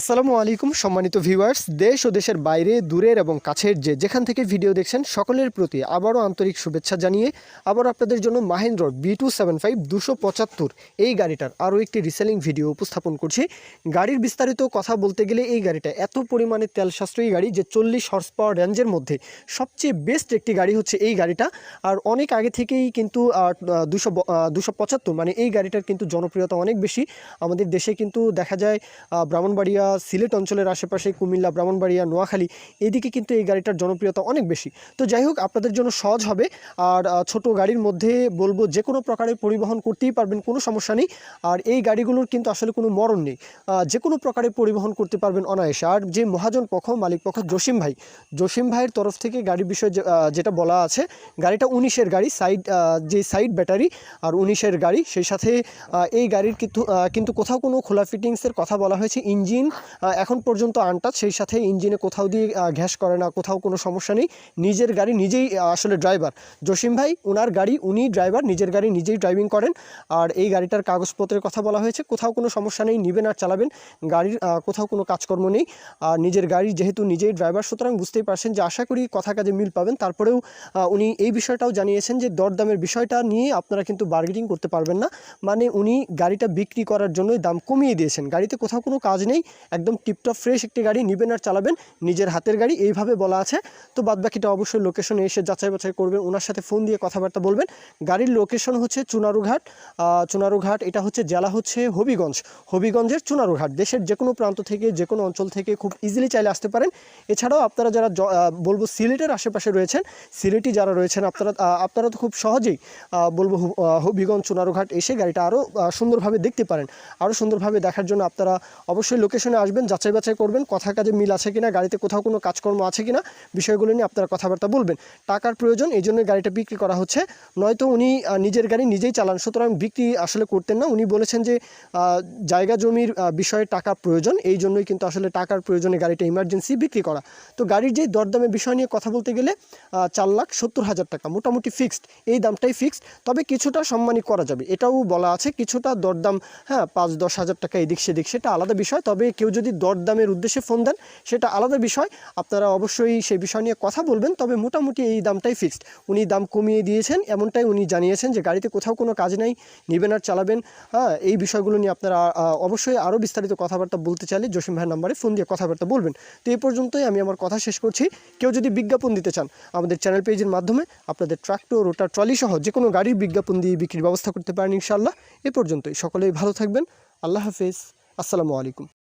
আসসালামু আলাইকুম, সম্মানিত ভিউয়ার্স। দেশ ও দেশের বাইরে, দূরের এবং কাছের যে যেখান থেকে ভিডিও দেখছেন, সকলের প্রতি আবারও আন্তরিক শুভেচ্ছা জানিয়ে আবার আপনাদের জন্য Mahendra B two seven five দুশো পঁচাত্তর এই গাড়িটার আরও একটি রিসেলিং ভিডিও উপস্থাপন করছি। গাড়ির বিস্তারিত কথা বলতে গেলে এই গাড়িটা এত পরিমাণে তেল সাশ্রয়ী গাড়ি যে চল্লিশ হর্স পাওয়ার রেঞ্জের মধ্যে সবচেয়ে বেস্ট একটি গাড়ি হচ্ছে এই গাড়িটা। আর অনেক আগে থেকেই কিন্তু দুশো দুশো পঁচাত্তর মানে এই গাড়িটার কিন্তু জনপ্রিয়তা অনেক বেশি। আমাদের দেশে কিন্তু দেখা যায় ব্রাহ্মণবাড়িয়া সিলেট অঞ্চলের আশেপাশে কুমিল্লা, ব্রাহ্মণবাড়িয়া, নোয়াখালী এদিকে কিন্তু এই গাড়িটার জনপ্রিয়তা অনেক বেশি। তো যাই হোক, আপনাদের জন্য সহজ হবে। আর ছোট গাড়ির মধ্যে বলব যে কোনো প্রকারের পরিবহন করতেই পারবেন, কোনো সমস্যা নেই। আর এই গাড়িগুলোর কিন্তু আসলে কোনো মরণ নেই। যে কোনো প্রকারের পরিবহন করতে পারবেন অনায়াসে। আর যে মহাজন পক্ষ, মালিক পক্ষ, জসিম ভাই, জসিম ভাইয়ের তরফ থেকে গাড়ির বিষয়ে যেটা বলা আছে, গাড়িটা উনিশের গাড়ি, সাইড যে সাইড ব্যাটারি আর উনিশের গাড়ি, সেই সাথে এই গাড়ির কিন্তু কিন্তু কোথাও কোনো খোলা ফিটিংসের কথা বলা হয়েছে। ইঞ্জিন এখন পর্যন্ত আনটাচ, সেই সাথে ইঞ্জিনে কোথাও দিয়ে ঘ্যাস করে না, কোথাও কোনো সমস্যা নেই। নিজের গাড়ি নিজেই আসলে ড্রাইভার। জসিম ভাই ওনার গাড়ি উনি ড্রাইভার, নিজের গাড়ি নিজেই ড্রাইভিং করেন। আর এই গাড়িটার কাগজপত্রের কথা বলা হয়েছে, কোথাও কোনো সমস্যা নেই, নেবেন আর চালাবেন। গাড়ির কোথাও কোনো কাজকর্ম নেই। আর নিজের গাড়ি যেহেতু নিজেই ড্রাইভার, সুতরাং বুঝতেই পারছেন যে আশা করি কথা কাজে মিল পাবেন। তারপরেও উনি এই বিষয়টাও জানিয়েছেন যে দরদামের বিষয়টা নিয়ে আপনারা কিন্তু বার্গেনিং করতে পারবেন না। মানে উনি গাড়িটা বিক্রি করার জন্যই দাম কমিয়ে দিয়েছেন। গাড়িতে কোথাও কোনো কাজ নেই একদম টিপটপ ফ্রেশ একটি গাড়ি নেবেন আর চালাবেন নিজের হাতের গাড়ি, এইভাবে বলা আছে। তো বাদবাকিটা অবশ্যই লোকেশনে এসে যাচাই বাছাই করবেন, ওনার সাথে ফোন দিয়ে কথাবার্তা বলবেন। গাড়ির লোকেশন হচ্ছে চুনারুঘাট। চুনারুঘাট, এটা হচ্ছে জেলা হচ্ছে হবিগঞ্জ। হবিগঞ্জের চুনারুঘাট, দেশের যে কোনো প্রান্ত থেকে যে কোনো অঞ্চল থেকে খুব ইজিলি চাইলে আসতে পারেন। এছাড়াও আপনারা যারা বলব সিলেটের আশেপাশে রয়েছেন, সিলেটি যারা রয়েছেন, আপনারা আপনারা তো খুব সহজেই বলব হবিগঞ্জ চুনারুঘাট এসে গাড়িটা আরও সুন্দরভাবে দেখতে পারেন। আরও সুন্দরভাবে দেখার জন্য আপনারা অবশ্যই লোকেশনে আসবেন, যাচাই বাছাই করবেন কথা কাজে মিল আছে কিনা, গাড়িতে কোথাও কোনো কাজকর্ম আছে কিনা, বিষয়গুলো নিয়ে আপনারা কথাবার্তা বলবেন। টাকার প্রয়োজন, এই জন্য গাড়িটা বিক্রি করা হচ্ছে। নয়তো উনি নিজের গাড়ি নিজেই চালান, সুতরাং বিক্রি আসলে করতেন না। উনি বলেছেন যে জায়গা জমির বিষয়ে টাকা প্রয়োজন, এই জন্যই কিন্তু আসলে টাকার প্রয়োজনে গাড়িটা ইমার্জেন্সি বিক্রি করা। তো গাড়ির যে দরদামের বিষয় নিয়ে কথা বলতে গেলে চার লাখ সত্তর হাজার টাকা, মোটামুটি ফিক্সড এই দামটাই ফিক্সড তবে কিছুটা সম্মানী করা যাবে, এটাও বলা আছে, কিছুটা দরদাম হ্যাঁ পাঁচ দশ হাজার টাকা এদিক সেদিক, সেটা আলাদা বিষয়। তবে কেউ যদি দরদামের উদ্দেশ্যে ফোন দেন, সেটা আলাদা বিষয়। আপনারা অবশ্যই সেই বিষয় নিয়ে কথা বলবেন, তবে মোটামুটি এই দামটাই ফিক্সড উনি দাম কমিয়ে দিয়েছেন, এমনটাই উনি জানিয়েছেন যে গাড়িতে কোথাও কোনো কাজ নাই, নেবেন আর চালাবেন। হ্যাঁ এই বিষয়গুলো নিয়ে আপনারা অবশ্যই আরও বিস্তারিত কথাবার্তা বলতে চাইলে জসিম ভাইয়ের নাম্বারে ফোন দিয়ে কথাবার্তা বলবেন। তো এই পর্যন্তই আমি আমার কথা শেষ করছি। কেউ যদি বিজ্ঞাপন দিতে চান, আমাদের চ্যানেল পেজের মাধ্যমে আপনাদের ট্রাক্টর রোটার ট্রলি সহ যে কোনো গাড়ির বিজ্ঞাপন দিয়ে বিক্রির ব্যবস্থা করতে পারেন ইনশাল্লাহ এ পর্যন্তই। সকলেই ভালো থাকবেন। আল্লাহ হাফেজ। আসসালামু আলাইকুম।